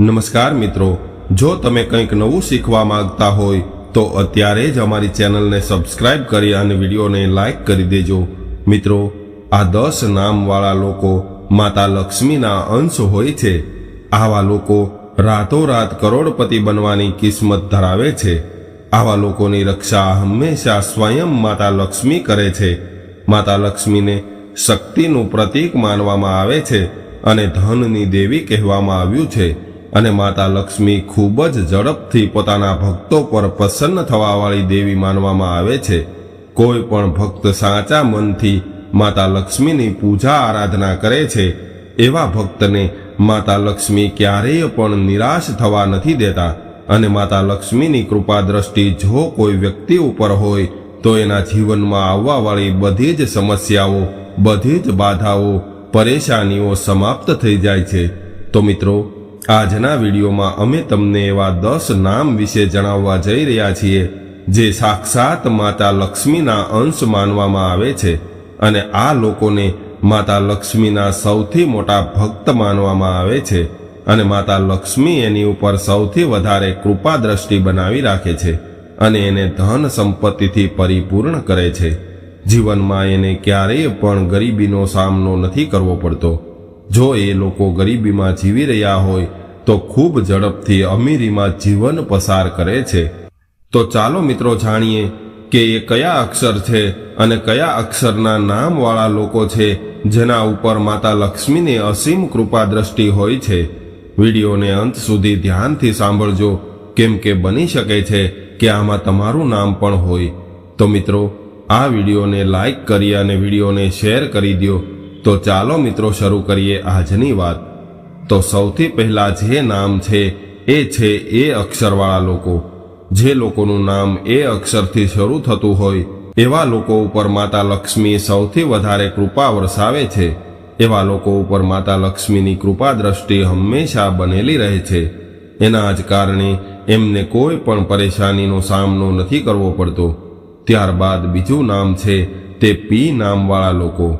નમસ્કાર મિત્રો, જો તમે કંઈક નવું શીખવા માંગતા હોય, તો અત્યારે જ અમારી ચેનલને સબસ્ક્રાઇબ કરી અને વિડીયોને લાઈક કરી દેજો. મિત્રો, આ દસ નામવાળા લોકો માતા લક્ષ્મીના અંશ હોય છે. આવા લોકો રાતોરાત કરોડપતિ બનવાની કિસ્મત ધરાવે છે. આવા લોકોની રક્ષા હંમેશા સ્વયં માતા લક્ષ્મી કરે છે. માતા લક્ષ્મીને શક્તિનું પ્રતીક માનવામાં આવે છે અને ધનની દેવી કહેવામાં આવ્યું છે. અને માતા લક્ષ્મી ખૂબ જ ઝડપથી પોતાના ભક્તો પર પ્રસન્ન થવાવાળી દેવી માનવામાં આવે છે. કોઈ પણ ભક્ત સાચા મનથી માતા લક્ષ્મીની પૂજા આરાધના કરે છે, એવા ભક્તને માતા લક્ષ્મી ક્યારેય પણ નિરાશ થવા નથી દેતા અને માતા લક્ષ્મીની કૃપા દ્રષ્ટિ જો કોઈ વ્યક્તિ ઉપર હોય, તો એના જીવનમાં આવવાવાળી બધી જ સમસ્યાઓ, બધી જ બાધાઓ, પરેશાનીઓ સમાપ્ત થઈ જાય છે. તો મિત્રો આજના વિડીયોમાં અમે તમને એવા દસ નામ વિશે જણાવવા જઈ રહ્યા છીએ, જે સાક્ષાત માતા લક્ષ્મીના અંશ માનવામાં આવે છે અને આ લોકોને માતા લક્ષ્મીના સૌથી મોટા ભક્ત માનવામાં આવે છે અને માતા લક્ષ્મી એની ઉપર સૌથી વધારે કૃપા દ્રષ્ટિ બનાવી રાખે છે અને એને ધન સંપત્તિથી પરિપૂર્ણ કરે છે. જીવનમાં એને ક્યારેય પણ ગરીબીનો સામનો નથી કરવો પડતો. જો એ લોકો ગરીબીમાં જીવી રહ્યા હોય, તો ખૂબ ઝડપથી અમીરીમાં જીવન પસાર કરે છે. તો ચાલો મિત્રો જાણીએ કે એ કયા અક્ષર છે અને કયા અક્ષરના નામવાળા લોકો છે જેના ઉપર માતા લક્ષ્મીની અસીમ કૃપા દ્રષ્ટિ હોય છે. વિડીયોને અંત સુધી ધ્યાનથી સાંભળજો, કેમ કે બની શકે છે કે આમાં તમારું નામ પણ હોય. તો મિત્રો, આ વિડીયોને લાઈક કરી અને વિડીયોને શેર કરી દો તો ચાલો મિત્રો શરૂ કરીએ આજની વાત. તો સૌથી પહેલા જે નામ છે, એ છે એ અક્ષરવાળા લોકો. જે લોકોનું નામ એ અક્ષરથી શરૂ થતું હોય, એવા લોકો ઉપર માતા લક્ષ્મી સૌથી વધારે કૃપા વરસાવે છે. એવા લોકો ઉપર માતા લક્ષ્મીની કૃપા દ્રષ્ટિ હંમેશા બનેલી રહે છે. એના જ કારણે એમને કોઈ પણ પરેશાનીનો સામનો નથી કરવો પડતો. ત્યારબાદ બીજું નામ છે, તે પી નામવાળા લોકો.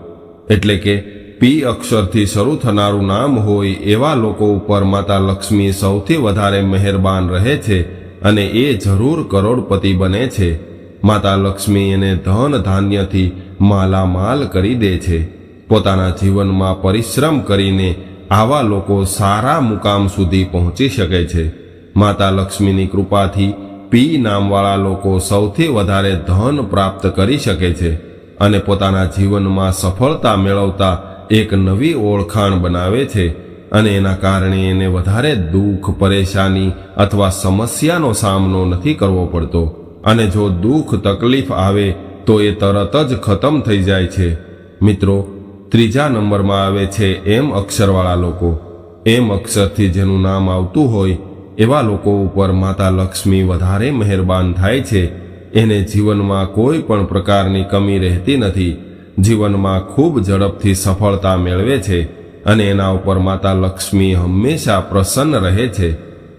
એટલે કે પી અક્ષરથી શરૂ થનારું નામ હોય એવા લોકો ઉપર માતા લક્ષ્મી સૌથી વધારે મહેરબાન રહે છે અને એ જરૂર કરોડપતિ બને છે. માતા લક્ષ્મી એને ધન ધાન્યથી માલામાલ કરી દે છે. પોતાના જીવનમાં પરિશ્રમ કરીને આવા લોકો સારા મુકામ સુધી પહોંચી શકે છે. માતા લક્ષ્મીની કૃપાથી પી નામવાળા લોકો સૌથી વધારે ધન પ્રાપ્ત કરી શકે છે. અને પોતાના જીવનમાં સફળતા મેળવતા એક નવી ઓળખાણ બનાવે છે અને એના કારણે એને વધારે દુઃખ, પરેશાની અથવા સમસ્યાનો સામનો નથી કરવો પડતો. અને જો દુઃખ, તકલીફ આવે, તો એ તરત જ ખતમ થઈ જાય છે. મિત્રો, ત્રીજા નંબરમાં આવે છે એમ અક્ષરવાળા લોકો. એમ અક્ષરથી જેનું નામ આવતું હોય, એવા લોકો ઉપર માતા લક્ષ્મી વધારે મહેરબાન થાય છે. એને જીવનમાં કોઈ પણ પ્રકારની કમી રહેતી નથી. જીવનમાં ખૂબ ઝડપથી સફળતા મેળવે છે અને એના ઉપર માતા લક્ષ્મી હંમેશા પ્રસન્ન રહે છે.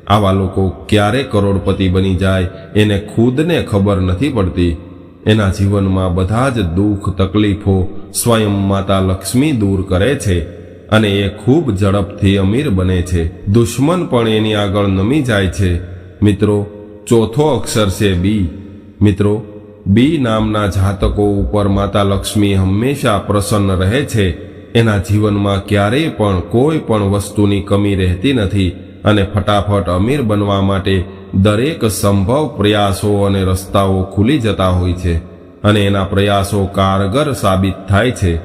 આવા લોકો ક્યારે કરોડપતિ બની જાય એને ખુદને ખબર નથી પડતી. એના જીવનમાં બધા જ દુઃખ, તકલીફો સ્વયં માતા લક્ષ્મી દૂર કરે છે અને એ ખૂબ ઝડપથી અમીર બને છે. દુશ્મન પણ એની આગળ નમી જાય છે. મિત્રો, ચોથો અક્ષર છે બી. મિત્રો, બી નામના જાતકો ઉપર માતા લક્ષ્મી હંમેશા પ્રસન્ન રહે છે. એના જીવનમાં ક્યારેય પણ કોઈ પણ વસ્તુની કમી રહેતી નથી અને ફટાફટ અમીર બનવા માટે દરેક સંભવ પ્રયાસો અને રસ્તાઓ ખુલી જતા હોય છે અને એના પ્રયાસો કારગર સાબિત થાય છે.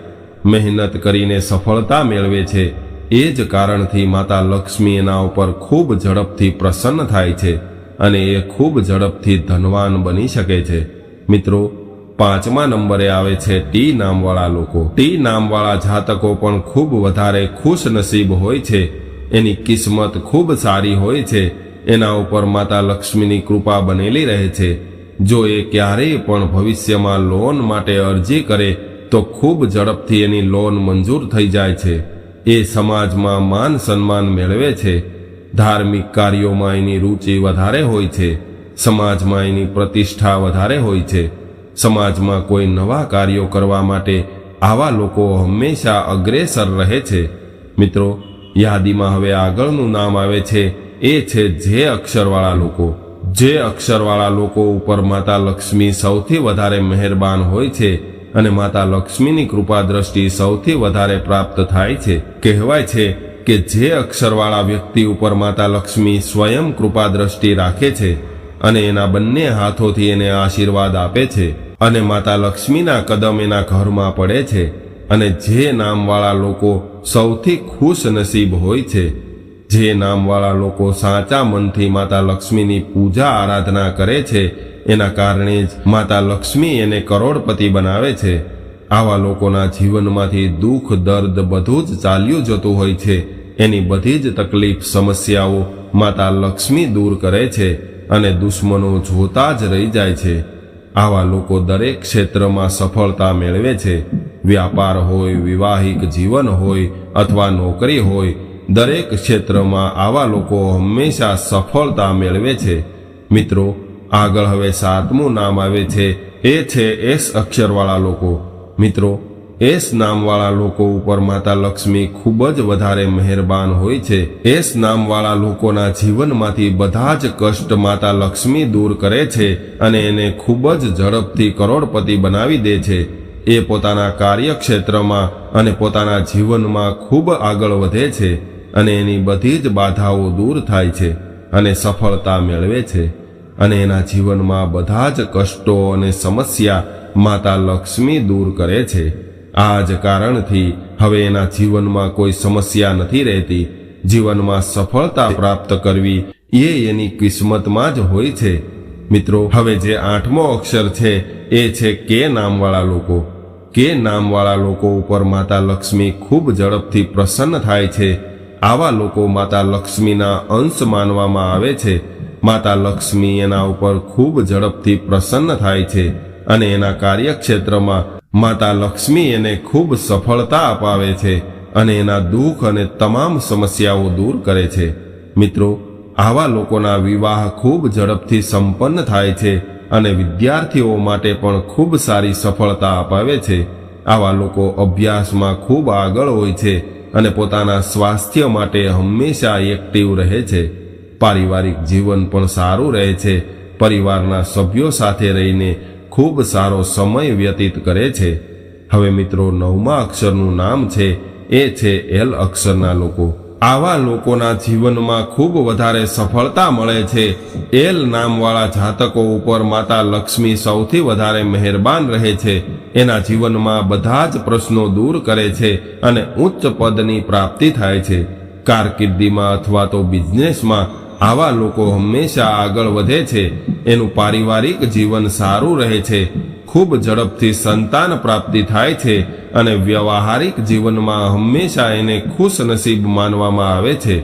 મહેનત કરીને સફળતા મેળવે છે. એ જ કારણથી માતા લક્ષ્મી એના ઉપર ખૂબ ઝડપથી પ્રસન્ન થાય છે. અને એ ખૂબ ઝડપથી ધનવાન બની શકે છે. મિત્રો, પાંચમા નંબરે આવે છે ટી નામવાળા લોકો. ટી નામવાળા જાતકો પણ ખૂબ વધારે ખુશ નસીબ હોય છે. એની કિસ્મત ખૂબ સારી હોય છે. એના ઉપર માતા લક્ષ્મીની કૃપા બનેલી રહે છે. જો એ ક્યારેય પણ ભવિષ્યમાં લોન માટે અરજી કરે, તો ખૂબ ઝડપથી એની લોન મંજૂર થઈ જાય છે. એ સમાજમાં માન સન્માન મેળવે છે. ધાર્મિક કાર્યોમાં એની રુચિ વધારે હોય છે, સમાજમાં એની પ્રતિષ્ઠા વધારે હોય છે. સમાજમાં કોઈ નવા કાર્યો કરવા માટે આવા લોકો હંમેશા અગ્રેસર રહે છે. મિત્રો, યાદીમાં હવે આગળનું નામ આવે છે, એ છે જે અક્ષરવાળા લોકો. જે અક્ષરવાળા લોકો ઉપર માતા લક્ષ્મી સૌથી વધારે મહેરબાન હોય છે અને માતા લક્ષ્મીની કૃપા દ્રષ્ટિ સૌથી વધારે પ્રાપ્ત થાય છે. કહેવાય છે કે જે અક્ષરવાળા વ્યક્તિ ઉપર માતા લક્ષ્મી સ્વયં કૃપા દ્રષ્ટિ રાખે છે અને એના બંને હાથોથી એને આશીર્વાદ આપે છે અને માતા લક્ષ્મીના કદમ એના ઘરમાં પડે છે અને જે નામવાળા લોકો સૌથી ખુશ નસીબ હોય છે, જે નામવાળા લોકો સાચા મનથી માતા લક્ષ્મીની પૂજા આરાધના કરે છે, એના કારણે જ માતા લક્ષ્મી એને કરોડપતિ બનાવે છે. આવા લોકોના જીવનમાંથી દુઃખ, દર્દ બધું જ ચાલ્યું જતું હોય છે. એની બધી જ તકલીફ, સમસ્યાઓ માતા લક્ષ્મી દૂર કરે છે અને દુશ્મનો જોતા જ રહી જાય છે. આવા લોકો દરેક ક્ષેત્રમાં સફળતા મેળવે છે. વ્યાપાર હોય, વિવાહિક જીવન હોય અથવા નોકરી હોય, દરેક ક્ષેત્રમાં આવા લોકો હંમેશા સફળતા મેળવે છે. મિત્રો, આગળ હવે સાતમું નામ આવે છે. એ છે એસ અક્ષરવાળા લોકો. મિત્રો, એસ નામવાળા લોકો ઉપર માતા લક્ષ્મી ખૂબ જ વધારે મહેરબાન હોય છે. એસ નામવાળા લોકોના જીવનમાંથી બધા જ કષ્ટ માતા લક્ષ્મી દૂર કરે છે અને એને ખૂબ જ ઝડપથી કરોડપતિ બનાવી દે છે. એ પોતાના કાર્યક્ષેત્રમાં અને પોતાના જીવનમાં ખૂબ આગળ વધે છે અને એની બધી જ બાધાઓ દૂર થાય છે અને સફળતા મેળવે છે. અને એના જીવનમાં બધા જ કષ્ટો અને સમસ્યા માતા લક્ષ્મી દૂર કરે છે. આ જ કારણથી હવે એના જીવનમાં કોઈ સમસ્યા નથી રહેતી. જીવનમાં સફળતા પ્રાપ્ત કરવી એ એની કિસ્મતમાં જ હોય છે. મિત્રો, હવે જે આઠમો અક્ષર છે એ છે કે નામવાળા લોકો. કે નામવાળા લોકો ઉપર માતા લક્ષ્મી ખૂબ ઝડપથી પ્રસન્ન થાય છે. આવા લોકો માતા લક્ષ્મીના અંશ માનવામાં આવે છે. માતા લક્ષ્મી એના ઉપર ખૂબ ઝડપથી પ્રસન્ન થાય છે. અને એના કાર્યક્ષેત્રમાં માતા લક્ષ્મી એને ખૂબ સફળતા અપાવે છે અને એના દુઃખ અને તમામ સમસ્યાઓ દૂર કરે છે. મિત્રો, આવા લોકોના વિવાહ ખૂબ ઝડપથી સંપન્ન થાય છે અને વિદ્યાર્થીઓ માટે પણ ખૂબ સારી સફળતા અપાવે છે. આવા લોકો અભ્યાસમાં ખૂબ આગળ હોય છે અને પોતાના સ્વાસ્થ્ય માટે હંમેશા એક્ટિવ રહે છે. પારિવારિક જીવન પણ સારું રહે છે. પરિવારના સભ્યો સાથે રહીને ખૂબ સારો સમય વ્યતીત કરે છે. હવે મિત્રો, નવમા અક્ષરનું નામ છે, એ છે એલ અક્ષરના લોકો. આવા લોકોના જીવનમાં ખૂબ વધારે સફળતા મળે છે. એલ નામવાળા જાતકો ઉપર માતા લક્ષ્મી સૌથી વધારે મહેરબાન રહે છે. એના જીવનમાં બધા જ પ્રશ્નો દૂર કરે છે અને ઉચ્ચ પદની પ્રાપ્તિ થાય છે. કારકિર્દીમાં અથવા તો બિઝનેસમાં આવા લોકો હંમેશા આગળ વધે છે. એનું પારિવારિક જીવન સારું રહે છે. ખૂબ ઝડપથી સંતાન પ્રાપ્તિ થાય છે અને વ્યવહારિક જીવનમાં હંમેશા એને ખુશ નસીબ માનવામાં આવે છે.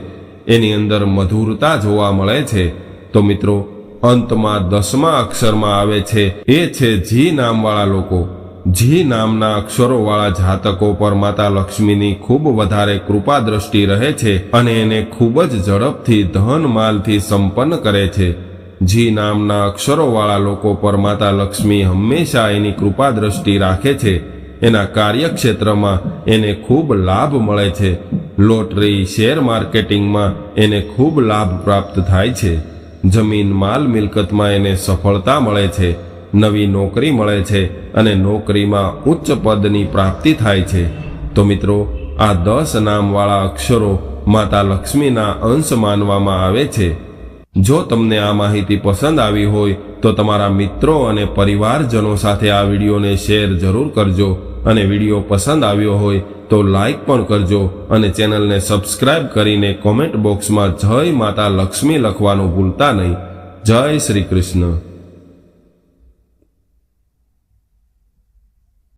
એની અંદર મધુરતા જોવા મળે છે. તો મિત્રો, અંતમાં દસમા અક્ષરમાં આવે છે. એ છે જી નામવાળા લોકો. જી નામના અક્ષરોવાળા જાતકો પર માતા લક્ષ્મીની ખૂબ વધારે કૃપા દ્રષ્ટિ રહે છે અને એને ખૂબ જ ઝડપથી ધન માલથી સંપન્ન કરે છે. જી નામના અક્ષરોવાળા લોકો પર માતા લક્ષ્મી હંમેશા એની કૃપા દ્રષ્ટિ રાખે છે. એના કાર્યક્ષેત્રમાં એને ખૂબ લાભ મળે છે. લોટરી, શેર માર્કેટિંગમાં એને ખૂબ લાભ પ્રાપ્ત થાય છે. જમીન માલ મિલકતમાં એને સફળતા મળે છે. નવી નોકરી મળે છે અને નોકરીમાં ઉચ્ચ પદની પ્રાપ્તિ થાય છે. તો મિત્રો, આ દસ નામવાળા અક્ષરો માતા લક્ષ્મીના અંશ માનવામાં આવે છે. જો તમને આ માહિતી પસંદ આવી હોય, તો તમારા મિત્રો અને પરિવારજનો સાથે આ વિડીયોને શેર જરૂર કરજો અને વીડિયો પસંદ આવ્યો હોય, તો લાઈક પણ કરજો અને ચેનલને સબસ્ક્રાઇબ કરીને કોમેન્ટ બોક્સમાં જય માતા લક્ષ્મી લખવાનું ભૂલતા નહીં. જય શ્રી કૃષ્ણ.